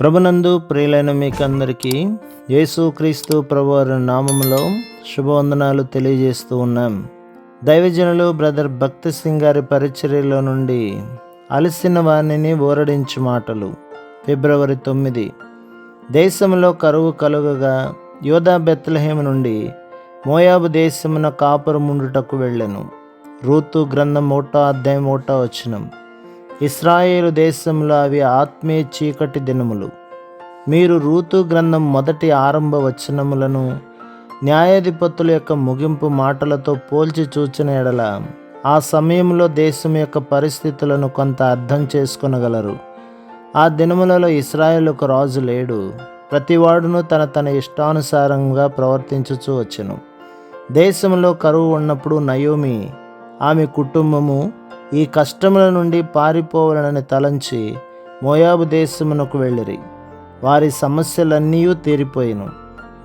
ప్రభునందు ప్రియులైన మీకందరికీ యేసుక్రీస్తు ప్రభువారి నామములో శుభవందనాలు తెలియజేస్తూ ఉన్నాం. దైవజనులు బ్రదర్ భక్తి సింగ్ గారి పరిచర్యలో నుండి అలసిన వాణిని ఓరడించి మాటలు. ఫిబ్రవరి తొమ్మిది. దేశంలో కరువు కలుగగా యోధా బెత్లహేమ నుండి మోయాబు దేశమున కాపురముండుటకు వెళ్ళెను. రూతు గ్రంథం ఓటో అధ్యాయం ఓటో వచ్చినం ఇస్రాయేలు దేశంలో అవి ఆత్మీయ చీకటి దినములు. మీరు రూతు గ్రంథం మొదటి ఆరంభ వచనములను న్యాయాధిపతుల యొక్క ముగింపు మాటలతో పోల్చి చూచిన ఎడల ఆ సమయంలో దేశం యొక్క పరిస్థితులను కొంత అర్థం చేసుకునగలరు. ఆ దినములలో ఇస్రాయేల్ ఒక రాజు లేడు. ప్రతివాడును తన తన ఇష్టానుసారంగా ప్రవర్తించుచూ వచ్చెను. దేశంలో కరువు ఉన్నప్పుడు నయోమి ఆమె కుటుంబము ఈ కష్టముల నుండి పారిపోవాలని తలంచి మోయాబు దేశమునకు వెళ్ళిరి. వారి సమస్యలన్నీ తీరిపోయిను.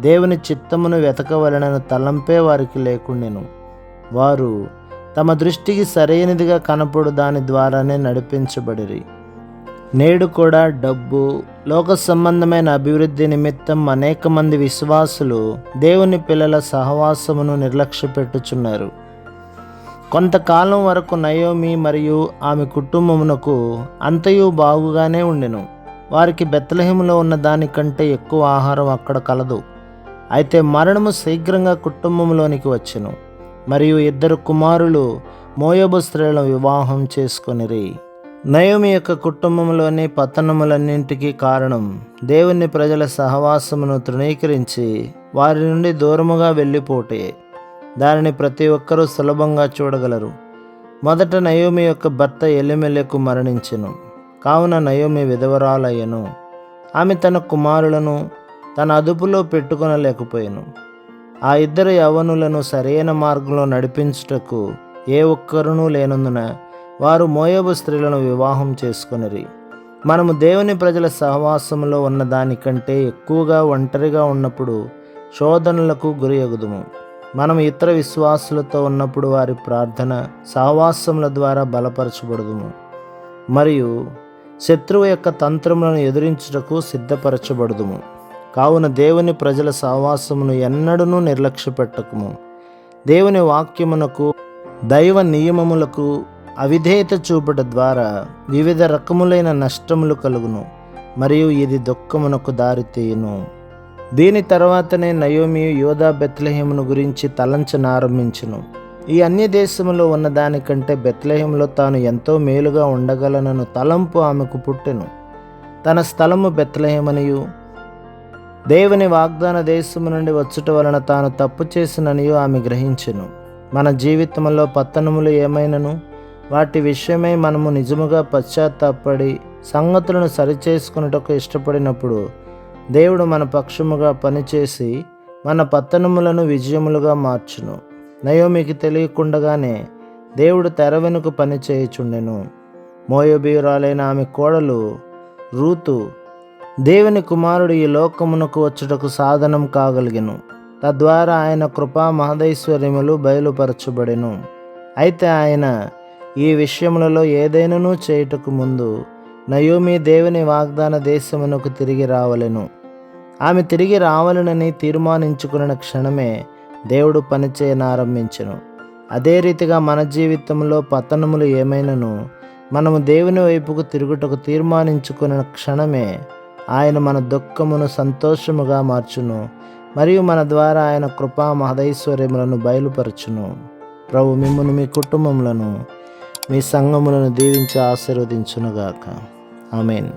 దేవుని చిత్తమును వెతకవలనని తలంపే వారికి లేకుండెను. వారు తమ దృష్టికి సరైనదిగా కనపడు దాని ద్వారానే నడిపించబడిరి. నేడు కూడా డబ్బు లోక సంబంధమైన అభివృద్ధి నిమిత్తం అనేక మంది విశ్వాసులు దేవుని పిల్లల సహవాసమును నిర్లక్ష్యపెట్టుచున్నారు. కొంతకాలం వరకు నయోమి మరియు ఆమె కుటుంబమునకు అంతయు బాగుగానే ఉండెను. వారికి బెత్తలహేములో ఉన్న దానికంటే ఎక్కువ ఆహారం అక్కడ కలదు. అయితే మరణము శీఘ్రంగా కుటుంబంలోనికి వచ్చెను. మరియు ఇద్దరు కుమారులు మోయబు స్త్రీలను వివాహం చేసుకొనిరి. నయోమి యొక్క కుటుంబంలోని పతనములన్నింటికీ కారణం దేవుని ప్రజల సహవాసమును తృణీకరించి వారి నుండి దూరముగా వెళ్ళిపోటే. దానిని ప్రతి ఒక్కరూ సులభంగా చూడగలరు. మొదట నయోమి యొక్క భర్త ఎలిమెలకు మరణించెను. కావున నయోమి విధవరాలయ్యను. ఆమె తన కుమారులను తన అదుపులో పెట్టుకొనలేకపోయాను. ఆ ఇద్దరు యవనులను సరైన మార్గంలో నడిపించుటకు ఏ ఒక్కరునూ లేనందున వారు మోయబు స్త్రీలను వివాహం చేసుకొనిరి. మనము దేవుని ప్రజల సహవాసంలో ఉన్న దానికంటే ఎక్కువగా ఒంటరిగా ఉన్నప్పుడు శోధనలకు గురి ఎగుదుము మనం ఇతర విశ్వాసులతో ఉన్నప్పుడు వారి ప్రార్థన సహవాసముల ద్వారా బలపరచబడదుము. మరియు శత్రువు యొక్క తంత్రములను ఎదిరించుటకు సిద్ధపరచబడదుము. కావున దేవుని ప్రజల సహవాసమును ఎన్నడూ నిర్లక్ష్యపెట్టకము. దేవుని వాక్యమునకు దైవ నియమములకు అవిధేయత చూపట ద్వారా వివిధ రకములైన నష్టములు కలుగును. మరియు ఇది దుఃఖమునకు దారితీయును దీని తర్వాతనే నయోమి యోధా బెత్లహేమును గురించి తలంచనారంభించును ఈ అన్య దేశంలో ఉన్న దానికంటే బెత్లహేంలో తాను ఎంతో మేలుగా ఉండగలనను తలంపు ఆమెకు పుట్టెను. తన స్థలము బెత్లహేమనియు. దేవుని వాగ్దాన దేశము నుండి వచ్చుట వలన తాను తప్పు చేసిననియో ఆమె గ్రహించెను. మన జీవితంలో పత్తనములు ఏమైనను? వాటి విషయమై మనము నిజముగా పశ్చాత్తాపడి సంగతులను సరిచేసుకున్నటకు ఇష్టపడినప్పుడు దేవుడు మన పక్షముగా పనిచేసి మన పత్తనములను విజయములుగా మార్చును. నయోమికి తెలియకుండగానే దేవుడు తెర వెనుక పని చేయుచుండెను మోయబీయురాలైన ఆమె కోడలు రూతు దేవుని కుమారుడు ఈ లోకమునకు వచ్చుటకు సాధనం కాగలిగెను. తద్వారా ఆయన కృపా మహదైశ్వర్యములు బయలుపరచబడెను. అయితే ఆయన ఈ విషయములలో ఏదైనను చేయుటకు ముందు నయోమి దేవుని వాగ్దాన దేశమునకు తిరిగి రావలెను. ఆమె తిరిగి రావాలనని తీర్మానించుకున్న క్షణమే దేవుడు పనిచేయనారంభించను అదే రీతిగా మన జీవితంలో పతనములు ఏమైనను మనము దేవుని వైపుకు తిరుగుటకు తీర్మానించుకున్న క్షణమే ఆయన మన దుఃఖమును సంతోషముగా మార్చును మరియు మన ద్వారా ఆయన కృపా మహదైశ్వర్యములను బయలుపరచును. ప్రభు మిమ్మల్ని మీ కుటుంబములను మీ సంఘములను దీవించి ఆశీర్వదించునుగాక. ఆమెన్.